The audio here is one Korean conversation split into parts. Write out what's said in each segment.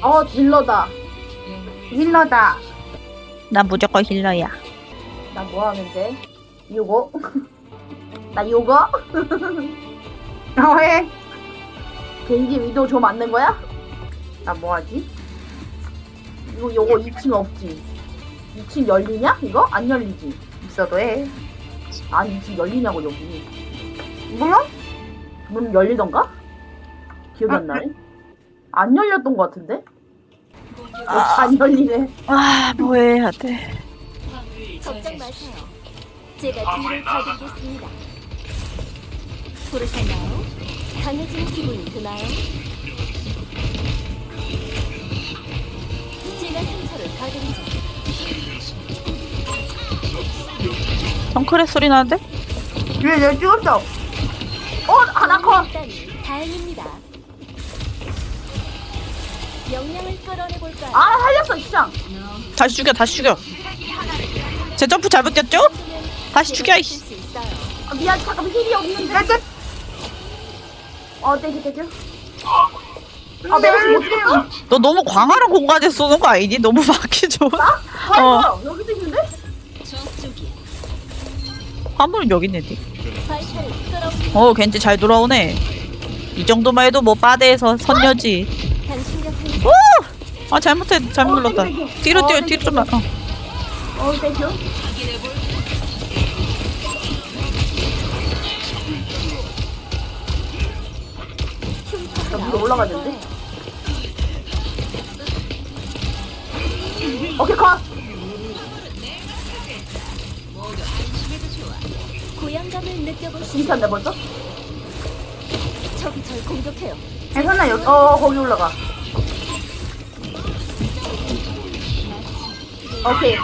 어 딜러다. 딜러다. 나 무조건 힐러야. 나뭐 돼? 요거? 나 요거? 어 해. 겐지 위도 좀 맞는 거야? 나 뭐 하지? 이거 요거 2층 없지? 2층 열리냐? 이거? 안 열리지? 있어도 해. 아니 2층 열리냐고 여기. 몰라? 문 열리던가? 기억이 안 나네. 안 열렸던 것 같은데? 어, 안 열리네. 아, 뭐 해야 돼. 걱정 마세요. 제가 뒤를 봐드리겠습니다. 부르셨나요? 강해지는 기분이 드나요? 제가 상처를 봐드리죠. 덩크렛 소리 나는데? 뒤에 내가 찍었어. 어, 하나 컷. 일단이 다행입니다. 역량을 끌어내볼까요? 아, 살렸어, 시장. 다시 죽여, 다시 죽여. 제 점프 잘못 꼈죠? 다시 죽여, 이씨. 지킬 수 있어요. 아, 미안, 잠깐만, 힐이 없는데. 어, 땡큐, 땡큐. 아, 내가 지금 못 찍었어? 너 너무 광활한 공간에 쏘는 거 아니니? 너무 막히 좋은? 아, 어. 이거 여기도 있는데? 화물은 여기 있네. 발차를 끌어올리고 어, 겐지 잘 돌아오네. 이 정도만 해도 뭐 바다에서 선녀지. 아, 잘못해, 잘못 어, 눌렀다. 뒤로 어, 뛰어, 뒤로 좀만. 어. 어, 땡큐. 나 위로 올라가는데? 오케이, 컷. 고향감을. 진짜인데, 벌써? 적이 절 공격해요. 괜찮나, 여기, 어, 거기 올라가. 오케이.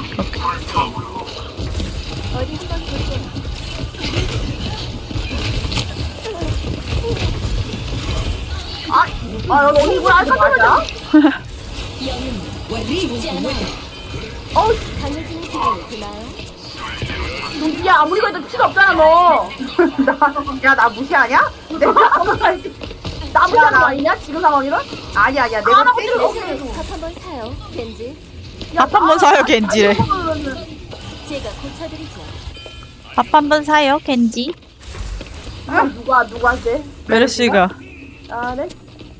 아, 아, 여기 어디구나. 아, 맞아? 어우? 야 아무리 봐도 피가 없잖아 너. 야 나 무시하냐? 내가 나 무시하는 거 아니냐 지금 상황이는? 아니야 아니야 내가 때려. 밥 한번 사요, 겐지. 밥 한 번 사요, 겐지래. 제가 고쳐드리죠. 밥 한 번 사요, 겐지. 누가 누구한테? 메르시가. 아 네.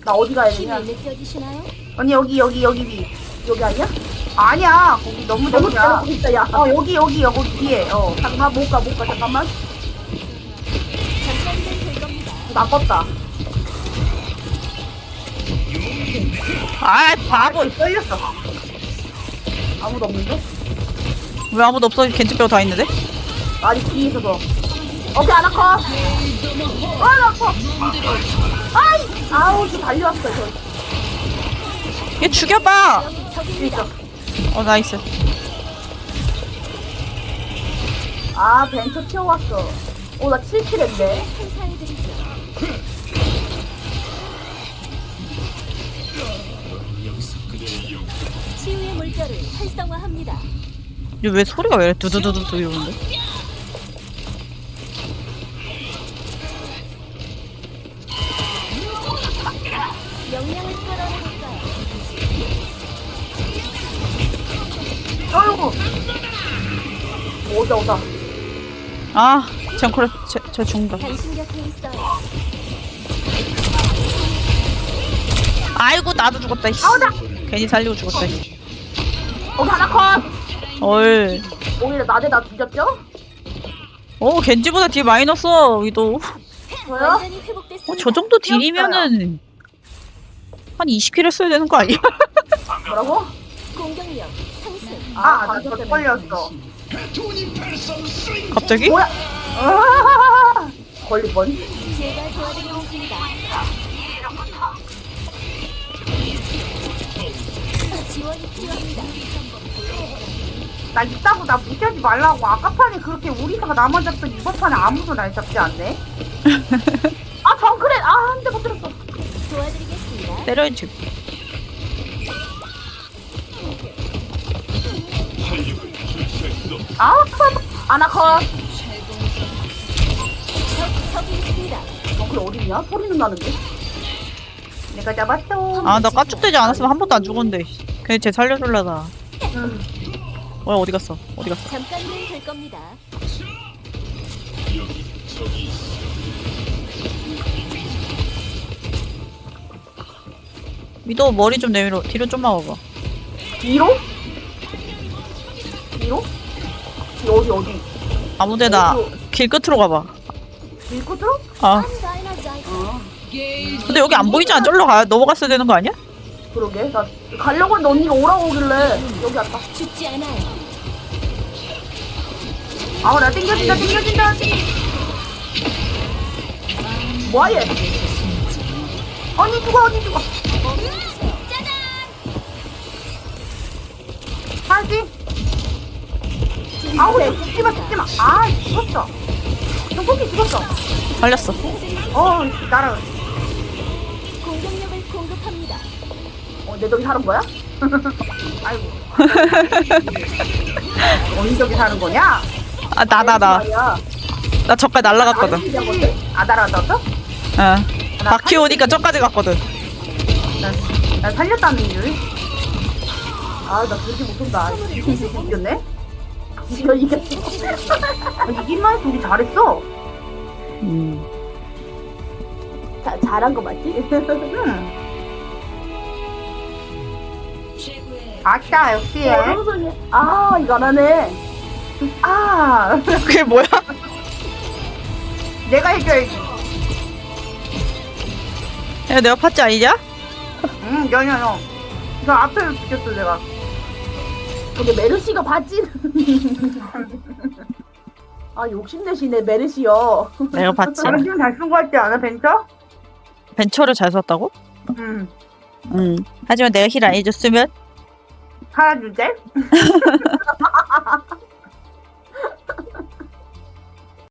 나 어디 가야 되냐? 느껴지시나요? 언니 여기 여기 여기 위 여기 아니야? 아니야 거기 너무 너무 대놓고 있다 야. 어 여기 여기 여기 뒤에. 어 잠깐만 못가 못 가 잠깐만. 잠깐만 될 겁니다. 나 껐다. 아, 바보. 떨렸어. 아무도 없는데? 왜 아무도 없어? 겐지 빼고 다 있는데? 아니 뒤에 있어서. 오케이 하나 컷. 아나 컷. 아이 아우 저 달려왔어 저. 얘 죽여봐! 어, 나이스. 아 벤처 튀어왔어. 오 나 7킬 했네. 치유의 물결을 활성화합니다. 얘왜 소리가 왜 이래? 두두두두 이러는데? 끌어내볼까요? 아이고. 오다 오다. 아, 정크렛, 저, 저 죽는다. 당신 곁에 있어요. 아이고, 나도 죽었다, 이씨. 아우다. 괜히 살리고 죽었다, 이씨. 오케이 하나 컷. 얼. 오히려 나대 나 뒤졌죠? 오, 겐지보다 딜 많이 넣었어, 위도. 완전히 회복됐습니다. 어, 저 정도 딜이면은 한 20킬 했어야 되는 거 아니야? 뭐라고? 공격력 상승. 아 나 저거 걸렸어. 갑자기? 뭐야? 아, 뻔. 제가 도와드리겠습니다. 나 있다고 나 무시하지 말라고. 아까 판에 그렇게 우리사가 나만 잡던 이번 판에 아무도 날 잡지 않네. 아 정크렛 아한 대못 들었어. 도와드리겠습니다. 때려야지. 아 아나컷. 적, 적이 있습니다. 정크렛 어딨냐? 소리는 나는데. 내 내가 잡았어. 아 나 까쭉되지 않았으면 한 번도 안 죽었는데 그냥 쟤 살려줄라다 응. 어 어디 갔어 어디 갔어 잠깐은 될 겁니다. 미도 머리 좀 내밀어 뒤로 좀만 와봐 뒤로? 뒤로? 어디 어디? 아무데나 어디로? 길 끝으로 가봐 밀코트로? 아 다이너자이트. 어. 근데 여기 안 보이잖아 쫄러 가 넘어갔어야 되는 거 아니야? 그러게. 나 가려고 했는데 언니가 오라고 오길래 여기 왔다. 죽지 않아요. 아우 나 땡겨진다 땡겨진다. 뭐야 얘? 언니 죽어 언니 죽어. 하지? 아우 얘 죽지마 죽지마. 아 죽었어. 떡볶이 죽었어. 살렸어 어 나랑 공격력을 공급합니다. 어, 내 저기 사는 거야? 아이고. 어디 저기 사는 거냐? 아 나 나 나 말이야. 나 저까지 날라갔거든? 아 날아갔다 왔어? 어 바퀴 오니까 저까지 갔거든 난, 난 살렸다는 줄. 아, 나 그렇게 못한다. 이겼네? 이거 이겼어. 아, 이긴만 우리 잘했어. 음. 자, 잘한 거 맞지? 응. 아싸, 역시. 아, 이거 안 하네. 아, 그게 뭐야? 내가 해줘야지. 야 내가 팥지 아니냐? 응, 연연어. 이거 앞에 붙였어, 내가. 근데 메르시가 봤지? 아, 욕심 내시네, 메르시요. 내가 팥지 당신 잘쓴 거 같지 않아, 벤처? 벤처를 잘 썼다고? 응. 응 하지만 내가 힐 안 해줬으면 살아주제?